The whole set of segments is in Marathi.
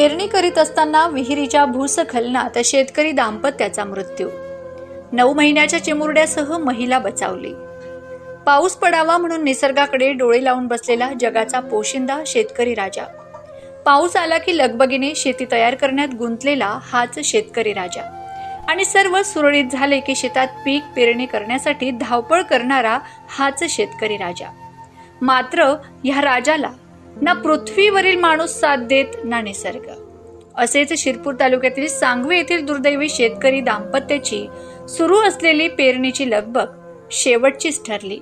पेरणी करीत असताना विहिरीच्या भूसखलनात शेतकरी दाम्पत्याचा मृत्यू. नऊ महिन्याच्या चिमुरड्यासह महिला बचावली. पाऊस पडावा म्हणून निसर्गाकडे डोळे लावून बसलेला जगाचा पोशिंदा शेतकरी राजा. पाऊस आला की लगबगीने शेती तयार करण्यात गुंतलेला हाच शेतकरी राजा. आणि सर्व सुरळीत झाले की शेतात पीक पेरणी करण्यासाठी धावपळ करणारा हाच शेतकरी राजा. मात्र ह्या राजाला ना पृथ्वीवरील माणूस साथ देत ना निसर्ग. असेच शिरपूर तालुक्यातील सांगवी येथील दुर्दैवी शेतकरी दाम्पत्याची सुरू असलेली पेरणीची लगबग शेवटचीच ठरली.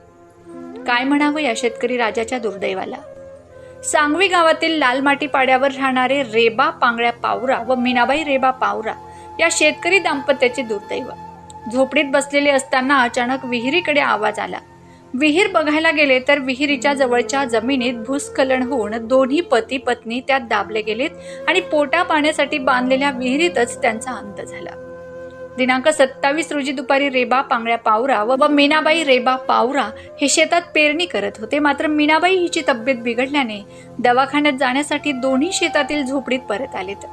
काय म्हणावं या शेतकरी राजाच्या दुर्दैवाला? सांगवी गावातील लाल माटी पाड्यावर राहणारे रेबा पांगळ्या पावरा व मीनाबाई रेबा पावरा या शेतकरी दाम्पत्याचे दुर्दैव. झोपडीत बसलेले असताना अचानक विहिरीकडे आवाज आला. विहीर बघायला गेले तर विहिरीच्या जवळच्या जमिनीत भूस्खलन होऊन दोन्ही पती पत्नी त्यात दाबले गेलेत आणि पोटा पाण्यासाठी बांधलेल्या विहिरीतच त्यांचा अंत झाला. दिनांक सत्तावीस रोजी दुपारी रेबा पांगळ्या पावरा व मीनाबाई रेबा पावरा हे शेतात पेरणी करत होते. मात्र मीनाबाई हिची तब्येत बिघडल्याने दवाखान्यात जाण्यासाठी दोन्ही शेतातील झोपडीत परत आलेत.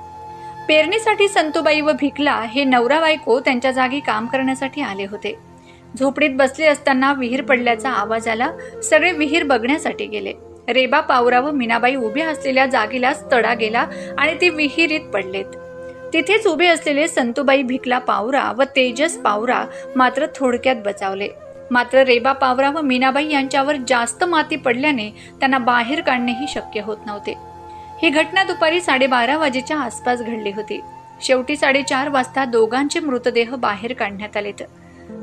पेरणीसाठी संतोबाई व भिकला हे नवरा बायको त्यांच्या जागी काम करण्यासाठी आले होते. झोपडीत बसले असताना विहीर पडल्याचा आवाज आला. सगळे विहीर बघण्यासाठी गेले. रेबा पावरा व मीनाबाई उभ्या असलेल्या जागेलाच तडा गेला आणि ते विहिरीत पडलेत. तिथेच उभे असलेले संतूबाई भिकला पावरा व तेजस पावरा मात्र थोडक्यात बचावले. मात्र रेबा पावरा व मीनाबाई यांच्यावर जास्त माती पडल्याने त्यांना बाहेर काढणेही शक्य होत नव्हते. ही घटना दुपारी साडेबारा वाजेच्या आसपास घडली होती. शेवटी साडेचार वाजता दोघांचे मृतदेह बाहेर काढण्यात आलेत.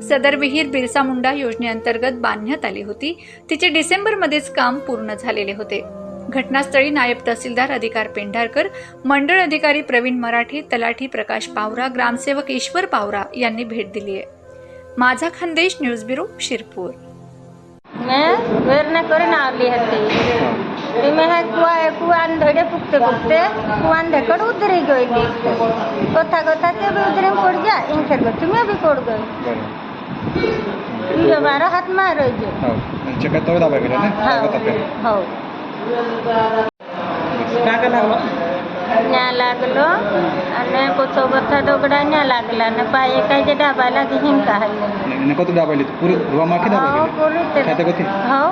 सदर विहीर बिरसा मुंडा योजनेअंतर्गत बांधण्यात आली होती. तिचे डिसेंबरमध्येच काम पूर्ण झालेले होते. घटनास्थळी नायब तहसीलदार अधिकार पेंढारकर मंडळ अधिकारी प्रवीण मराठी तलाठी प्रकाश पावरा ग्रामसेवक ईश्वर पावरा यांनी भेट दिली आहे माझा खानदेश न्यूज ब्युरो शिरपूर. मैं वेरने करून आली हती. मैं है कुआ है હે કુવા કુવાને ધડે પૂગતે પૂગતે કુવાને ધકડ ઉતરી ગઈ હતી કથા કથા તે બી ઉતરીને પડી ગયા એમ ખેર ગઈ મેં બી પડ ગઈ बरं એ મારા હાથમાં રહી ગયો हो म्हणजे काय तळ दाबा गेला ना હા ताकद आपल्या હવ काय काय लागलं ન્યા લાગલો અને પોછો બધા દોગડા ન્યા लागला ને પાયે કાંઈ જે ડાબા લાગી હિંકા હતી नको तू दाबायली तू पुरी धुवा माखी હવ दाबा પૂરી ખાતે ગતિ? હવ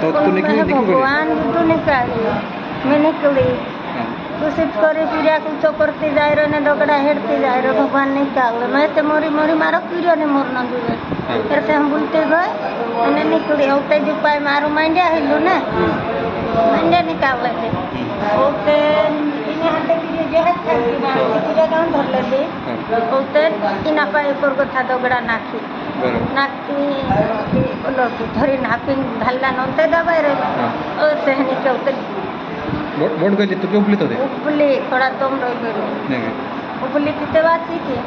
તો તું નીકળી નીકળી ગઈ ભગવાન બધું નીકળી मैं निकली उसी करे पूरा कुछ करते जाए रहे ने दगड़ा हेड़ते जाए रहे भगवान नहीं चाहले मैं तो मोरी मोरी मारो कीड़ो ने मोरना जुए फिर से हम बुलते गए मैंने निकली होते जो पाए मारो मांडा हिलो ना मांडा निकाले थे होते इन्हें हाथे कीड़े जहत था कि ना कीड़े कहाँ धर लेते होते इना पाए पर को था दगड़ा नाखी नाखी ओलो धरी नाखी ढल्ला नोते दबाए रहे और सहनी के उतर લોટ ગઈ તો કેવું ઉબલી થતી ઉબલી થોડા દમ રહી ગયેલું ઉબલી દીધેવાથી કે